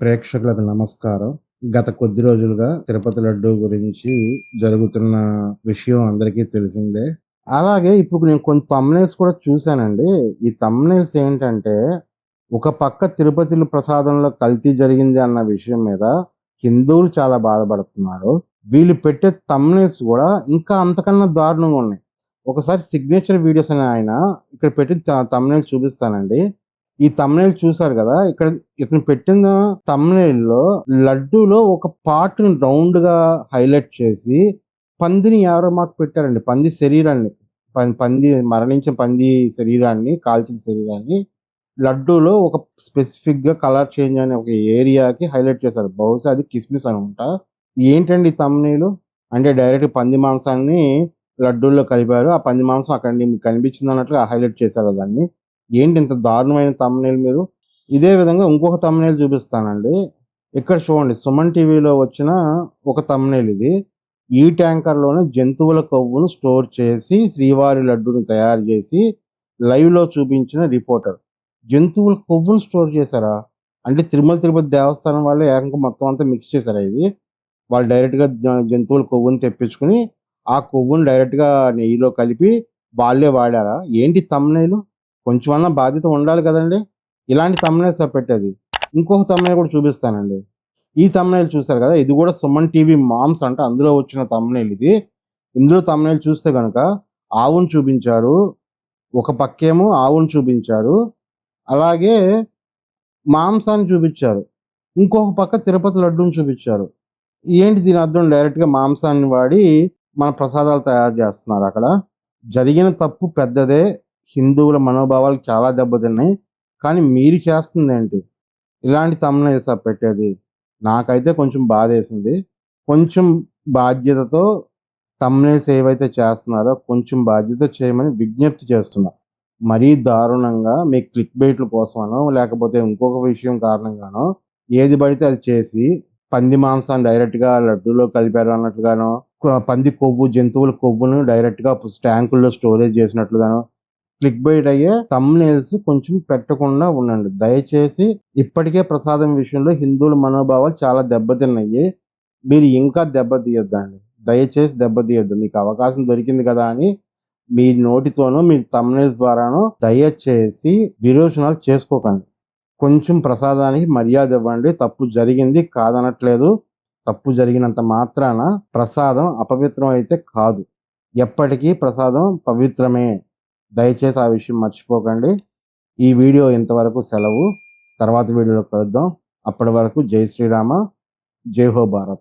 ప్రేక్షకులకు నమస్కారం. గత కొద్ది రోజులుగా తిరుపతి లడ్డు గురించి జరుగుతున్న విషయం అందరికీ తెలిసిందే. అలాగే ఇప్పుడు నేను కొన్ని తమ్నేల్స్ కూడా చూశానండి. ఈ తమ్నేల్స్ ఏంటంటే ఒక పక్క తిరుపతి ప్రసాదంలో కల్తీ జరిగింది అన్న విషయం మీద హిందువులు చాలా బాధపడుతున్నారు. వీళ్ళు పెట్టే తమ్నేల్స్ కూడా ఇంకా అంతకన్నా దారుణంగా ఉన్నాయి. ఒకసారి సిగ్నేచర్ వీడియోస్ అని ఆయన ఇక్కడ పెట్టిన తమ్నేల్స్ చూపిస్తానండి. ఈ తమ్నేల్ చూసారు కదా? ఇక్కడ ఇతను పెట్టిన తమ్నేల్లో లడ్డూలో ఒక పార్ట్ రౌండ్గా హైలైట్ చేసి పందిని ఎవరో మాకు పెట్టారండి. పంది శరీరాన్ని. పంది మరణించిన పంది శరీరాన్ని కాల్చిన శరీరాన్ని లడ్డూలో ఒక స్పెసిఫిక్గా కలర్ చేంజ్ అనే ఒక ఏరియాకి హైలైట్ చేశారు. బహుశా అది కిస్మిస్ అనుకుంటా. ఏంటండి తమ్నీలు? అంటే డైరెక్ట్ పంది మాంసాన్ని లడ్డూల్లో కలిపారు. ఆ పంది మాంసం అక్కడ మీకు కనిపించింది అన్నట్లుగా హైలైట్ చేశారు దాన్ని. ఏంటి ఇంత దారుణమైన తమ్నేల్ మీరు? ఇదే విధంగా ఇంకొక తమ్నేల్ చూపిస్తానండి. ఇక్కడ చూడండి సుమన్ టీవీలో వచ్చిన ఒక తమ్నేల్ ఇది. ఈ ట్యాంకర్లోనే జంతువుల కొవ్వును స్టోర్ చేసి శ్రీవారి లడ్డుని తయారు చేసి లైవ్లో చూపించిన రిపోర్టర్ జంతువుల కొవ్వును స్టోర్ చేశారా? అంటే తిరుమల తిరుపతి దేవస్థానం వాళ్ళు ఏకంగా మొత్తం అంతా మిక్స్ చేశారా ఇది? వాళ్ళు డైరెక్ట్గా జంతువుల కొవ్వుని తెప్పించుకుని ఆ కొవ్వుని డైరెక్ట్గా నెయ్యిలో కలిపి వాళ్ళే వాడారా? ఏంటి తమ్నేలు కొంచెమన్నా బాధ్యత ఉండాలి కదండి? ఇలాంటి తమ్నేల్స్ పెట్టేది. ఇంకొక తమ్నేల్ కూడా చూపిస్తానండి. ఈ తమ్నేల్ చూసారు కదా? ఇది కూడా సుమన్ టీవీ మామ్స్ అంట. అందులో వచ్చిన తమ్నేల్ ఇది. ఇందులో తమ్నేల్ చూస్తే కనుక ఆవును చూపించారు. ఒక పక్కేమో ఆవును చూపించారు. అలాగే మాంసాన్ని చూపించారు. ఇంకొక పక్క తిరుపతి లడ్డూని చూపించారు. ఏంటి దీని అర్థం? డైరెక్ట్గా మాంసాన్ని వాడి మన ప్రసాదాలు తయారు చేస్తున్నారు అక్కడ. జరిగిన తప్పు పెద్దదే. హిందువుల మనోభావాలు చాలా దెబ్బతిన్నాయి. కానీ మీరు చేస్తుంది ఏంటి? ఇలాంటి తమ్నైల్స్ పెట్టేది. నాకైతే కొంచెం బాధేసింది. కొంచెం బాధ్యతతో తమ్నైల్స్ ఏవైతే చేస్తున్నారో కొంచెం బాధ్యత చేయమని విజ్ఞప్తి చేస్తున్నా. మరీ దారుణంగా మీ క్లిక్ బైట్ల కోసమనో లేకపోతే ఇంకొక విషయం కారణంగానో ఏది పడితే అది చేసి పంది మాంసాన్ని డైరెక్ట్గా లడ్డూలో కలిపారు అన్నట్లుగానో పంది కొవ్వు జంతువుల కొవ్వును డైరెక్ట్గా ట్యాంకుల్లో స్టోరేజ్ చేసినట్లుగానో క్లిక్ బైట్ అయ్యే తమ్నేల్స్ కొంచెం పెట్టకుండా ఉండండి. దయచేసి ఇప్పటికే ప్రసాదం విషయంలో హిందువుల మనోభావాలు చాలా దెబ్బతిన్నాయి. మీరు ఇంకా దెబ్బతీయొద్దండి దయచేసి దెబ్బతీయొద్దు మీకు అవకాశం దొరికింది కదా అని మీ నోటితోనూ మీ తమ్నేల్స్ ద్వారానో దయచేసి విరోచనాలు చేసుకోకండి. కొంచెం ప్రసాదానికి మర్యాద ఇవ్వండి. తప్పు జరిగింది కాదనట్లేదు. తప్పు జరిగినంత మాత్రాన ప్రసాదం అపవిత్రం అయితే కాదు. ఎప్పటికీ ప్రసాదం పవిత్రమే. దయచేసి ఆ విషయం మర్చిపోకండి. ఈ వీడియో ఇంతవరకు సెలవు. తర్వాత వీడియోలో కలుద్దాం. అప్పటి వరకు జై శ్రీరామ జై హో భారత్.